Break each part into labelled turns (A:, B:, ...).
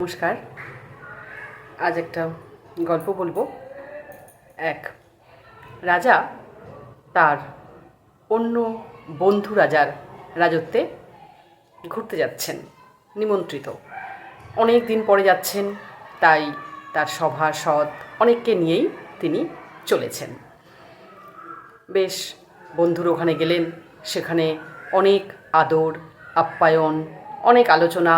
A: নমস্কার। আজ একটা গল্প বলব। এক, রাজা তার অন্য বন্ধু রাজার রাজত্বে ঘুরতে যাচ্ছেন, নিমন্ত্রিত। অনেক দিন পরে যাচ্ছেন, তাই তার সভা সৎ অনেককে নিয়েই তিনি চলেছেন। বেশ, বন্ধুর ওখানে গেলেন, সেখানে অনেক আদর, আপ্যায়ন, অনেক আলোচনা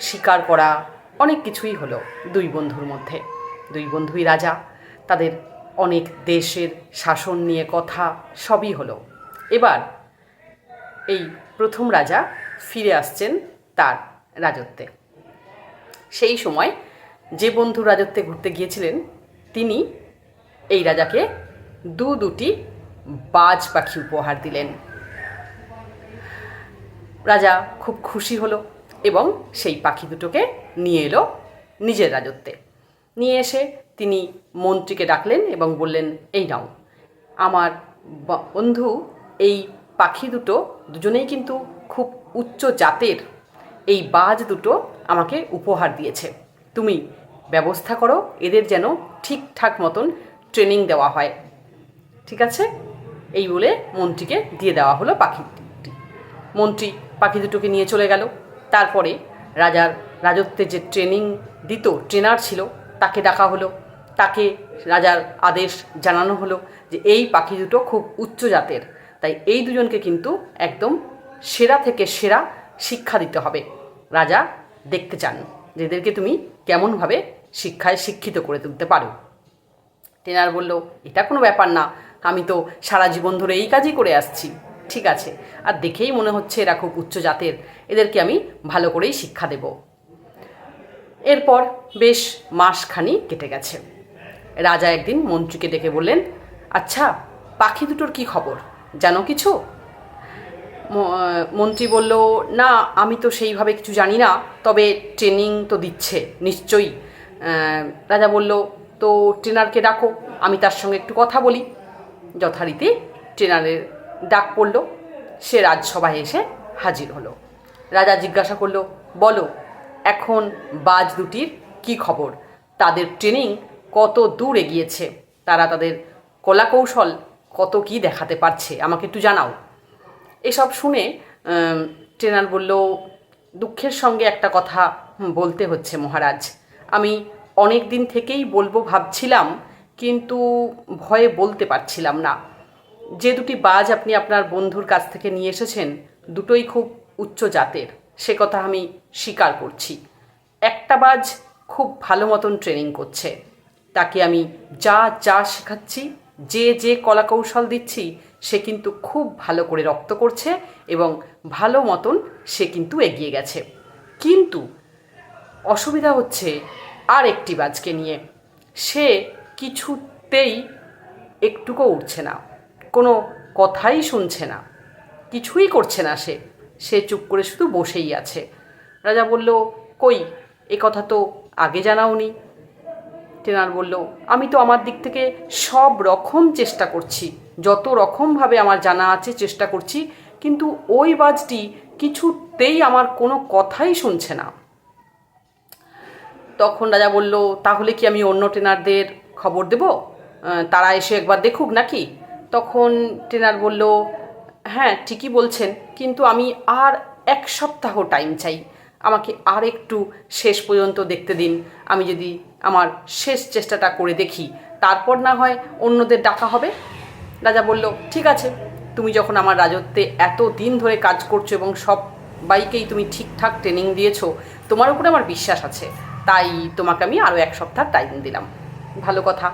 A: স্বীকার করা অনেক কিছুই হলো দুই বন্ধুর মধ্যে। দুই বন্ধুই রাজা, তাদের অনেক দেশের শাসন নিয়ে কথা সবই হলো। এবার এই প্রথম রাজা ফিরে আসছেন তার রাজত্বে। সেই সময় যে বন্ধু রাজত্বে ঘুরতে গিয়েছিলেন, তিনি এই রাজাকে দু দুটি বাজ পাখি উপহার দিলেন। রাজা খুব খুশি হলো। এবং সেই পাখি দুটোকে নিয়ে এলো নিজের রাজত্বে। নিয়ে এসে তিনি মন্ত্রীকে ডাকলেন এবং বললেন, এই নাও, আমার বন্ধু, এই পাখি দুটো দুজনেই কিন্তু খুব উচ্চ জাতের। এই বাজ দুটো আমাকে উপহার দিয়েছে। তুমি ব্যবস্থা করো, এদের যেন ঠিকঠাক মতন ট্রেনিং দেওয়া হয়। ঠিক আছে? এই বলে মন্ত্রীকে দিয়ে দেওয়া হলো পাখিটি। মন্ত্রী পাখি দুটোকে নিয়ে চলে গেল। তারপরে রাজার রাজত্বে যে ট্রেনিং দিত ট্রেনার ছিল, তাকে ডাকা হলো। তাকে রাজার আদেশ জানানো হলো যে, এই পাখি দুটো খুব উচ্চ জাতের। তাই এই দুজনকে কিন্তু একদম সেরা থেকে সেরা শিক্ষা দিতে হবে। রাজা দেখতে চান যে, এদেরকে তুমি কেমনভাবে শিক্ষায় শিক্ষিত করে তুলতে পারো? টেনার বলল, এটা কোনো ব্যাপার না। আমি তো সারা জীবন ধরে এই কাজই করে আসছি। ঠিক আছে। আর দেখেই মনে হচ্ছে এরা খুব উচ্চ জাতের। এদেরকে আমি ভালো করেই শিক্ষা দেব। এরপর বেশ মাসখানি কেটে গেছে। রাজা একদিন মন্ত্রীকে ডেকে বললেন আচ্ছা পাখি দুটোর কি খবর? জানো কিছু? মন্ত্রী বলল, না, আমি তো সেইভাবে কিছু জানি না, তবে ট্রেনিং তো দিচ্ছে, নিশ্চয়ই। রাজা বলল, তো ট্রেনারকে ডাকো, আমি তার সঙ্গে একটু কথা বলি। যথারীতি ট্রেনারের ডাক পড়ল, সে রাজসভায় এসে হাজির হলো। রাজা জিজ্ঞাসা করল, বলো, এখন বাজ দুটির কি খবর? তাদের ট্রেনিং কত দূর এগিয়েছে? তারা তাদের কলাকৌশল কত কি দেখাতে পারছে? আমাকে একটু জানাও। এসব শুনে ট্রেনার বলল, দুঃখের সঙ্গে একটা কথা বলতে হচ্ছে মহারাজ। আমি অনেক দিন থেকেই বলব ভাবছিলাম, কিন্তু ভয়ে বলতে পারছিলাম না। যে দুটি বাজ আপনি আপনার বন্ধুর কাছ থেকে নিয়ে এসেছেন, দুটোই খুব উচ্চ জাতের। সে কথা আমি স্বীকার করছি। একটা বাজ খুব ভালো মতন ট্রেনিং করছে। তাকে আমি যা যা শেখাচ্ছি, যে যে কলাকৌশল দিচ্ছি, সে কিন্তু খুব ভালো করে রক্ত করছে এবং ভালো মতন সে কিন্তু এগিয়ে গেছে। কিন্তু অসুবিধা হচ্ছে আর একটি বাজকে নিয়ে। সে কিছুতেই একটুকু উঠছে না। কোনো কথাই শুনছে না। কিছুই করছে না সে। সে চুপ করে শুধু বসেই আছে। রাজা বলল, কই, এ কথা তো আগে জানাওনি। টেনার বলল, আমি তো আমার দিক থেকে সব রকম চেষ্টা করছি। যত রকমভাবে আমার জানা আছে চেষ্টা করছি, কিন্তু ওই বাজটি কিছুতেই আমার কোনো কথাই শুনছে না। তখন রাজা বলল, তাহলে কি আমি অন্য ট্রেনারদের খবর দেব? তারা এসে একবার দেখুক নাকি? তখন ট্রেনার বলল হ্যাঁ ঠিকই বলছেন, কিন্তু আমি আর এক সপ্তাহ টাইম চাই। আমাকে আর একটু শেষ পর্যন্ত দেখতে দিন। আমি যদি আমার শেষ চেষ্টাটা করে দেখি, তারপর না হয় অন্যদের ডাকা হবে? রাজা বলল, ঠিক আছে, তুমি যখন আমার রাজত্বে এত দিন ধরে কাজ করছ এবং সব বাইকেই তুমি ঠিকঠাক ট্রেনিং দিয়েছ, তোমার উপরে আমার বিশ্বাস আছে। তাই তোমাকে আমি আরও এক সপ্তাহ টাইম দিলাম। ভালো কথা।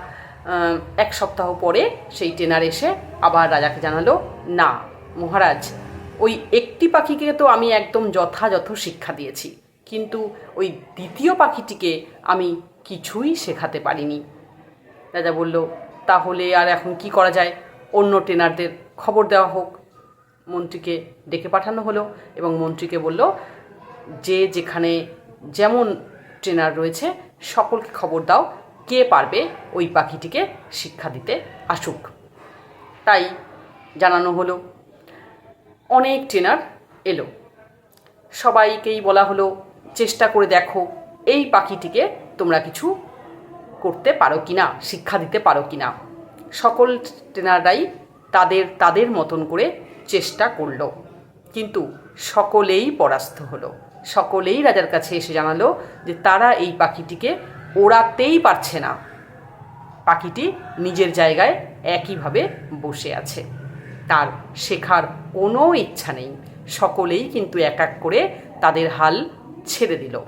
A: এক সপ্তাহ পরে সেই ট্রেনার এসে আবার রাজাকে জানালো, না, মহারাজ, ওই একটি পাখিকে তো আমি একদম যথাযথ শিক্ষা দিয়েছি, কিন্তু ওই দ্বিতীয় পাখিটিকে আমি কিছুই শেখাতে পারিনি। রাজা বলল, তাহলে আর এখন কি করা যায়? অন্য ট্রেনারদের খবর দেওয়া হোক। মন্ত্রীকে ডেকে পাঠানো হলো এবং মন্ত্রীকে বলল, যে যেখানে যেমন ট্রেনার রয়েছে, সকলকে খবর দাও কে পারবে ওই পাখিটিকে শিক্ষা দিতে আসুক? তাই জানানো হলো। অনেক ট্রেনার এলো। সবাইকেই বলা হলো, চেষ্টা করে দেখো, এই পাখিটিকে তোমরা কিছু করতে পারো কি না শিক্ষা দিতে পারো কি না সকল ট্রেনাররাই তাদের তাদের মতন করে চেষ্টা করল। কিন্তু সকলেই পরাস্ত হলো। সকলেই রাজার কাছে এসে জানালো যে তারা এই পাখিটিকে ওড়াতেই পারছে না। পাখিটি নিজের জায়গায় একইভাবে বসে আছে। তার শেখার কোনো ইচ্ছা নেই। সকলেই কিন্তু এক এক করে তাদের হাল ছেড়ে দিল।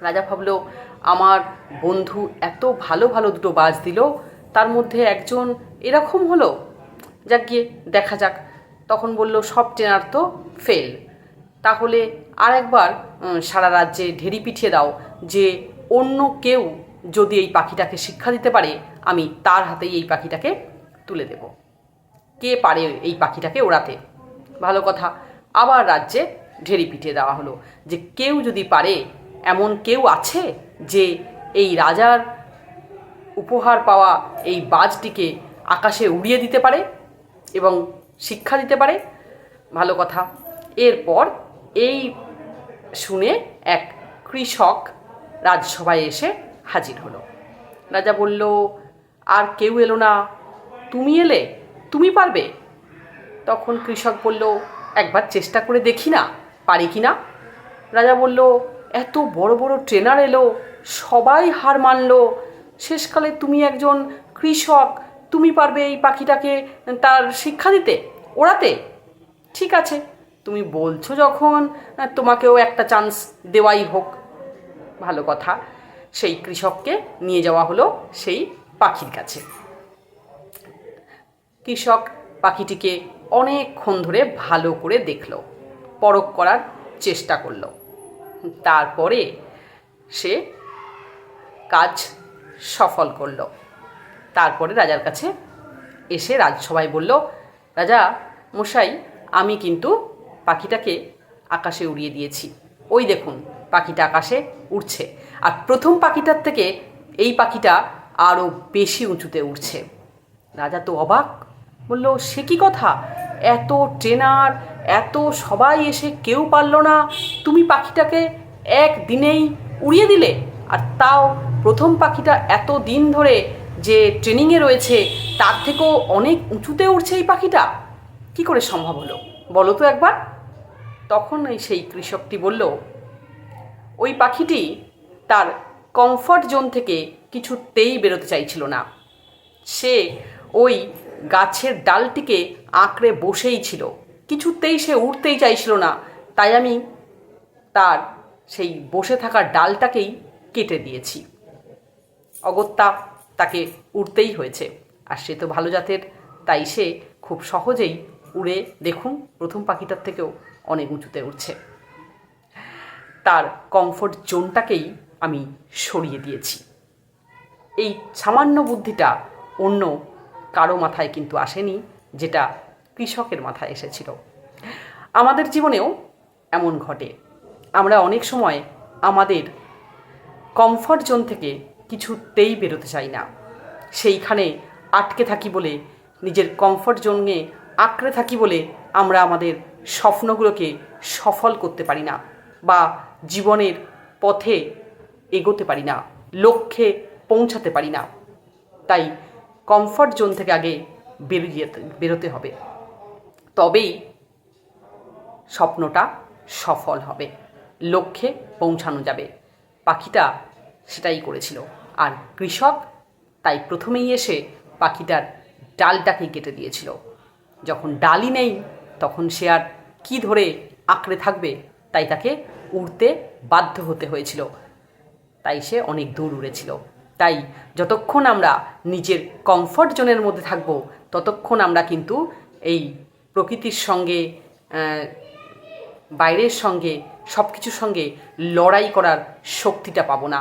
A: রাজা ভাবলো, আমার বন্ধু এত ভালো ভালো দুটো বাজ দিল, তার মধ্যে একজন এরকম হলো? যাক গিয়ে দেখা যাক। তখন বলল, সব ট্রেনার তো ফেল। তাহলে আর একবার সারা রাজ্যে ঢেরি পিঠিয়ে দাও, যে অন্য কেউ যদি এই পাখিটাকে শিক্ষা দিতে পারে, আমি তার হাতেই এই পাখিটাকে তুলে দেব। কে পারে এই পাখিটাকে ওড়াতে? ভালো কথা, আবার রাজ্যে ঢেরি পিটিয়ে দেওয়া হলো যে কেউ যদি পারে, এমন কেউ আছে যে এই রাজার উপহার পাওয়া এই বাজটিকে আকাশে উড়িয়ে দিতে পারে এবং শিক্ষা দিতে পারে? ভালো কথা, এরপর এই শুনে এক কৃষক রাজসভায় এসে হাজির হলো। রাজা বলল, আর কেউ এলো না। তুমি এলে? তুমি পারবে? তখন কৃষক বলল, একবার চেষ্টা করে দেখি না। পারি কি না? রাজা বলল, এত বড় বড় ট্রেনার এলো, সবাই হার মানলো। শেষকালে তুমি একজন কৃষক, তুমি পারবে এই পাখিটাকে তার শিক্ষা দিতে, ওড়াতে। ঠিক আছে, তুমি বলছো যখন, তোমাকেও একটা চান্স দেওয়াই হোক। ভালো কথা। সেই কৃষককে নিয়ে যাওয়া হলো সেই পাখির কাছে। কৃষক পাখিটিকে অনেকক্ষণ ধরে ভালো করে দেখল, পরখ করার চেষ্টা করল। তারপরে সে কাজ সফল করল। তারপরে রাজার কাছে এসে রাজসভায় বলল, রাজা মশাই, আমি কিন্তু পাখিটাকে আকাশে উড়িয়ে দিয়েছি। ওই দেখুন পাখিটা আকাশে উড়ছে। আর প্রথম পাখিটার থেকে এই পাখিটা আরও বেশি উঁচুতে উঠছে রাজা তো অবাক, বলল, সে কি কথা? এত ট্রেনার, এত সবাই এসে কেউ পারল না। তুমি পাখিটাকে এক দিনেই উড়িয়ে দিলে। আর তাও প্রথম পাখিটা এত দিন ধরে যে ট্রেনিংয়ে রয়েছে, তার থেকেও অনেক উঁচুতে উঠছে এই পাখিটা। কি করে সম্ভব হলো? বলো তো একবার। তখন সেই কৃষকটি বলল ওই পাখিটি তার কমফর্ট জোন থেকে কিছুতেই বেরোতে চাইছিল না। সে ওই গাছের ডালটিকে আঁকড়ে বসেই ছিল। কিছুতেই সে উঠতেই চাইছিল না, তাই আমি তার সেই বসে থাকা ডালটাকেই কেটে দিয়েছি। অগত্যা তাকে উড়তেই হয়েছে। আর সে তো ভালো জাতের, তাই সে খুব সহজেই উড়ে দেখুন, প্রথম পাখিটার থেকেও অনেক উঁচুতে উঠছে তার কমফোর্ট জোনটাকেই আমি সরিয়ে দিয়েছি। এই সামান্য বুদ্ধিটা অন্য কারও মাথায় কিন্তু আসেনি, যেটা কৃষকের মাথায় এসেছিল। আমাদের জীবনেও এমন ঘটে। আমরা অনেক সময় আমাদের কমফর্ট জোন থেকে কিছুতেই বেরোতে চাই না। সেইখানে আটকে থাকি বলে, নিজের কমফর্ট জোনে আঁকড়ে থাকি বলে আমরা আমাদের স্বপ্নগুলোকে সফল করতে পারি না বা জীবনের পথে এগোতে পারি না, লক্ষ্যে পৌঁছাতে পারি না। তাই কমফর্ট জোন থেকে আগে বেরিয়ে বেরোতে হবে। তবেই স্বপ্নটা সফল হবে, লক্ষ্যে পৌঁছানো যাবে। পাখিটা সেটাই করেছিল। আর কৃষক তাই প্রথমেই এসে পাখিটার ডালটাকেই কেটে দিয়েছিল। যখন ডালই নেই, তখন সে আর কী ধরে আঁকড়ে থাকবে, তাই তাকে উড়তে বাধ্য হতে হয়েছিল। তাই সে অনেক দূর উড়েছিল। তাই যতক্ষণ আমরা নিজের কমফর্ট জোনের মধ্যে থাকব, ততক্ষণ আমরা কিন্তু এই প্রকৃতির সঙ্গে বাইরের সঙ্গে সব কিছুর সঙ্গে লড়াই করার শক্তিটা পাবো না।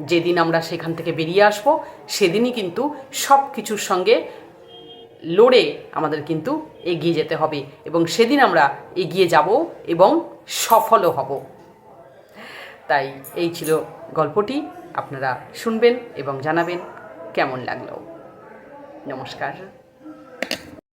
A: যেদিন আমরা সেখান থেকে বেরিয়ে আসব, সেদিনই কিন্তু সব কিছুর সঙ্গে লড়ে আমাদের কিন্তু এগিয়ে যেতে হবে এবং সেদিন আমরা এগিয়ে যাব এবং সফলও হব। তাই এই ছিল গল্পটি। আপনারা শুনবেন এবং জানাবেন কেমন লাগল। নমস্কার।